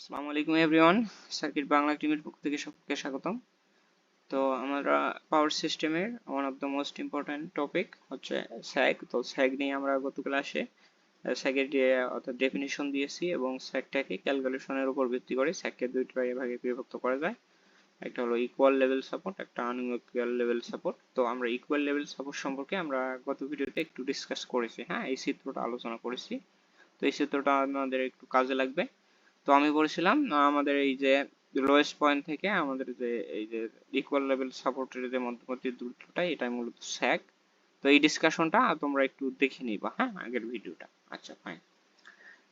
আসসালামু আলাইকুম everyone circuit Bangla টিমের পক্ষ থেকে সকলকে স্বাগতম। তো আমরা পাওয়ার সিস্টেমের one of the most important topic হচ্ছে স্যাগ তো স্যাগ নিয়ে আমরা গত ক্লাসে স্যাগের অর্থাৎ ডেফিনিশন দিয়েছি এবং স্যাগটাকে ক্যালকুলেশনের উপর ভিত্তি করে স্যাগকে দুইটা ভাগে বিভক্ত করা যায়। একটা হলো ইকুয়াল লেভেল সাপোর্ট একটা আনইকুয়াল লেভেল সাপোর্ট তো আমরা ইকুয়াল লেভেল সাপোর্ট সম্পর্কে আমরা গত ভিডিওতে একটু ডিসকাস করেছি। হ্যাঁ এই চিত্রটা আলোচনা করেছি। তো এই চিত্রটা আমাদের একটু কাজে লাগবে। তো আমি বলেছিলাম আমাদের এই যে লোয়েস্ট পয়েন্ট থেকে আমাদের যে এই যে ইকুয়াল লেভেল সাপোর্টের যে মধ্যবর্তী দূরত্বটা এটাই মূলত স্যাগ তো এই ডিসকাশনটা তোমরা একটু দেখে নিবা হ্যাঁ আগের ভিডিওটা আচ্ছা ফাইন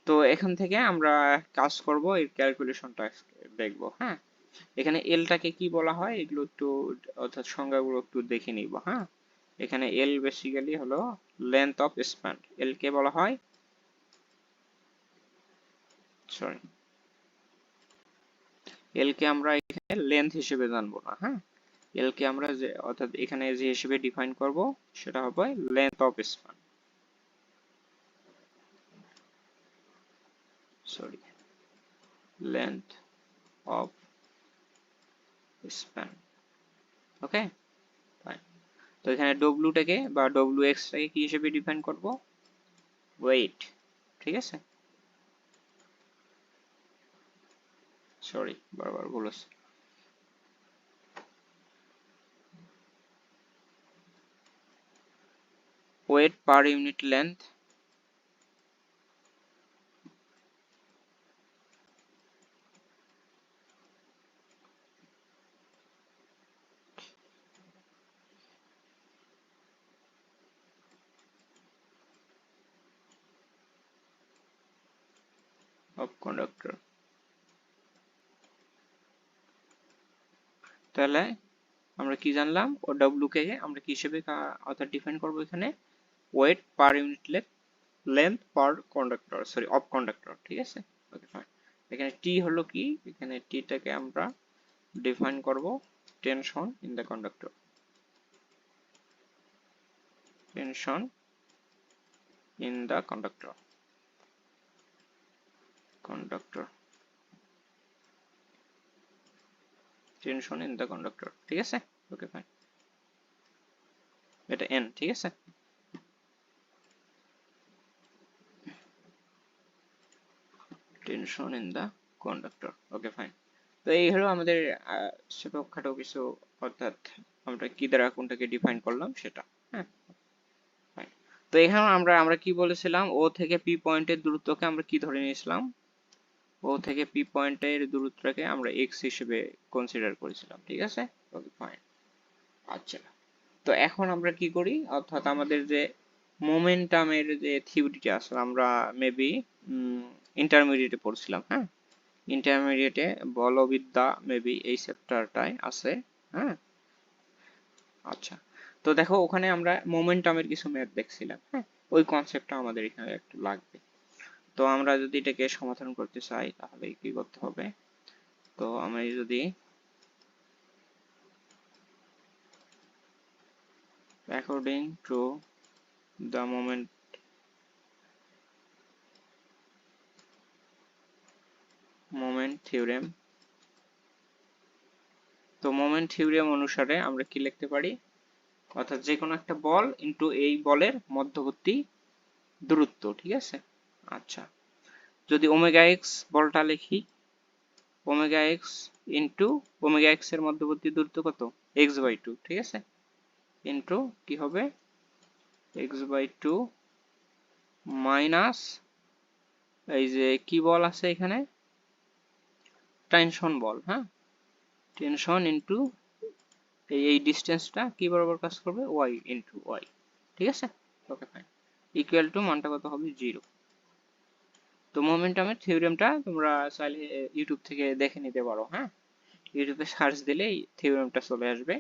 তো এখান থেকে আমরা কাজ করব, এর ক্যালকুলেশনটা দেখব হ্যাঁ। এখানে এলটাকে কি বলা হয়? এগুলো একটু, অর্থাৎ সংজ্ঞাগুলো একটু দেখে নিব হ্যাঁ। এখানে এল বেসিক্যালি হলো লেন্থ অফ স্প্যান এল কে বলা হয়? সরি এল কে আমরা এখানে লেন্থ হিসেবে জানব না হ্যাঁ? এল কে আমরা যে, অর্থাৎ এখানে যে হিসেবে ডিফাইন করব, সেটা হবে length of span sorry length of span okay fine তো এখানে ডব্লিউটাকে বা ডব্লিউ এক্সটাকে কি হিসেবে ডিফাইন করব? ওয়েট ঠিক আছে? সরি বারবার ভুল আছে weight per unit length of conductor তাহলে আমরা কি জানলাম? ও ডব্লিউ কে আমরা কি হিসেবে অর্থাৎ ডিফাইন করব এখানে? Weight per unit length length per conductor sorry of conductor ঠিক আছে? ওকে ফাইন এখানে টি হলো কি? এখানে টিটাকে আমরা ডিফাইন করব tension in the conductor tension in the conductor conductor tension in the conductor, ঠিক আছে? ওকে ফাইন এটা এন ঠিক আছে? Tension in the conductor okay fine তো এই হলো আমাদের ছোটখাটো কিছু অর্থাৎ আমরা কি দ্বারা কোনটাকে ডিফাইন করলাম সেটা হ্যাঁ? তো এখানে আমরা আমরা কি বলেছিলাম? ও থেকে পি পয়েন্টের দূরত্বকে আমরা কি ধরে নিয়েছিলাম? ও থেকে পি পয়েন্টের দূরত্বকে আমরা এক্স হিসেবে কনসিডার করেছিলাম, ঠিক আছে? ওকে ফাইন আচ্ছা। তো এখন আমরা কি করি? অর্থাৎ আমাদের যে মোমেন্টামের যে থিওরিটা আসলে আমরা মেবি ইন্টারমিডিয়েটে পড়ছিলাম হ্যাঁ? ইন্টারমিডিয়েটে বলবিদ্যা মেবি এই চ্যাপ্টারটায় আছে হ্যাঁ? আচ্ছা। তো দেখো, ওখানে আমরা মোমেন্টামের কিছু ম্যাথ দেখছিলাম হ্যাঁ? ওই কনসেপ্টটা আমাদের এখানে একটু লাগবে। তো আমরা যদি এটাকে সমাধান করতে চাই তাহলে কি করতে হবে? তো আমি যদি according to the moment moment theorem, তো মোমেন্ট থিওরেম অনুসারে আমরা কি লিখতে পারি? অর্থাৎ যে কোনো একটা বল ইনটু এই বলের মধ্যবর্তী দূরত্ব, ঠিক আছে? আচ্ছা। যদি ওমেগা এক্স বলটা লিখি, ওমেগা এক্স ইন্টু ওমেগা এক্সের মধ্যবর্তী দূরত্ব কত? এক্স বাই টু, ঠিক আছে? ইন্টু কি হবে? এক্স বাই টু মাইনাস এই যে কি বল আছে এখানে? টেনশন বল হ্যাঁ? টেনশন ইন্টু এই এই ডিস্টেন্সটা কি বরাবর কাজ করবে? ওয়াই ইন্টু ওয়াই, ঠিক আছে? Okay, fine. ইকুয়াল টু মানটা কত হবে? জিরো। তো মোমেন্টামের থিওরেমটা তোমরা চাইলে ইউটিউব থেকে দেখে নিতে পারো হ্যাঁ? ইউটিউবে সার্চ দিলেই থিওরেমটা চলে আসবে।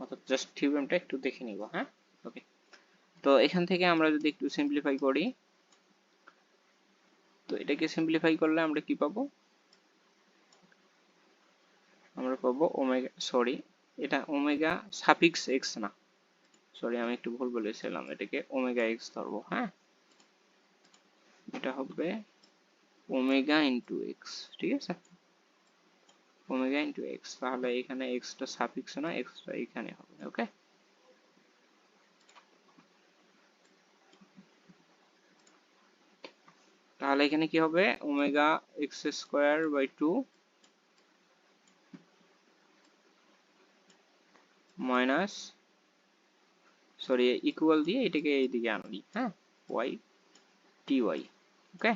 অর্থাৎ জাস্ট থিওরেমটা একটু দেখে নিব হ্যাঁ? ওকে তো এখান থেকে আমরা যদি একটু সিম্পলিফাই করি, তো এটাকে সিম্পলিফাই করলে আমরা কি পাবো? আমরা পাবো ওমেগা সরি এটা ওমেগা সাফিক্স এক্স না। সরি আমি একটু ভুল বলেছিলাম, এটাকে ওমেগা এক্স ধরবো হ্যাঁ? এটা হবে ওমেগা ইন্টু এক্স ঠিক আছে? ওমেগা ইন্টু এক্স তাহলে এখানে এক্সটা সাফিক্স না এক্সটা এখানে হবে ওকে তাহলে এখানে কি হবে? Omega x square by two minus sorry equal দিয়ে এটাকে এইদিকে আনলি হ্যাঁ? ওয়াই টি ওয়াই ওকে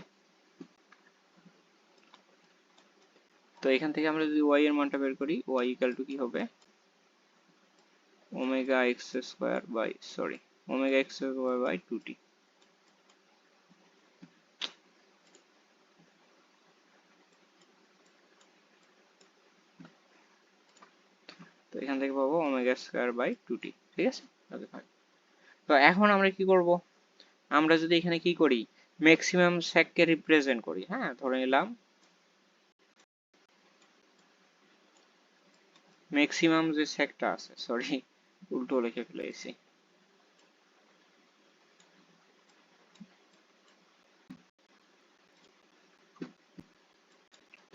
তো এখান থেকে আমরা যদি ওয়াই এর মানটা বের করি ওয়াই ইকাল টু কি হবে? Omega x square by sorry omega x square by two T তো এখান থেকে পাবো omega square by two T ঠিক আছে? ফাইন তো এখন আমরা কি করব? আমরা যদি এখানে কি করি ম্যাক্সিমাম স্যাককে রিপ্রেজেন্ট করি হ্যাঁ ধরে নিলাম। ম্যাক্সিমাম যে স্যাকটা আছে সরি উল্টো লিখে ফেলেছি।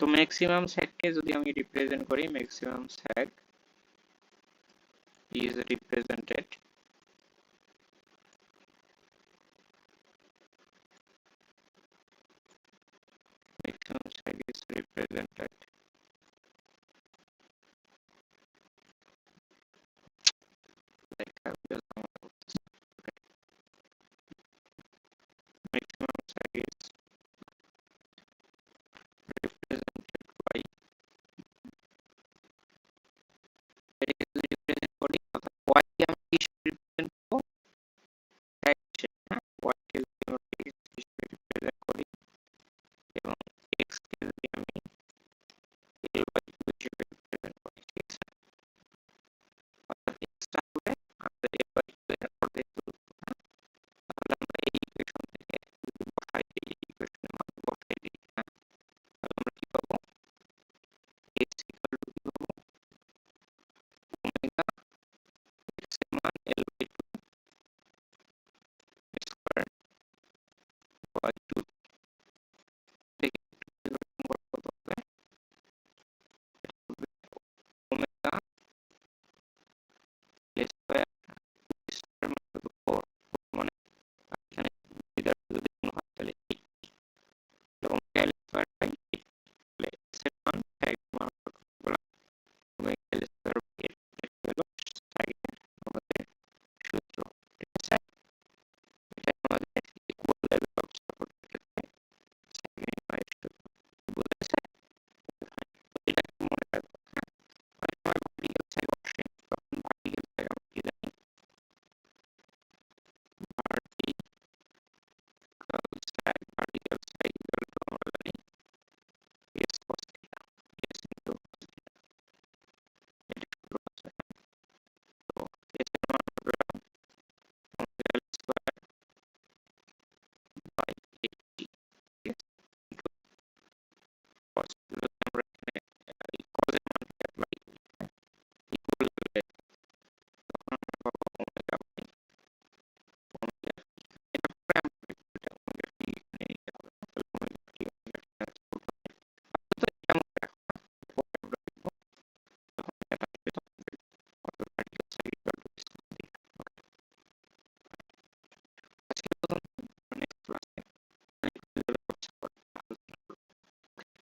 তো ম্যাক্সিমাম স্যাককে যদি আমি রিপ্রেজেন্ট করি maximum sag is represented actions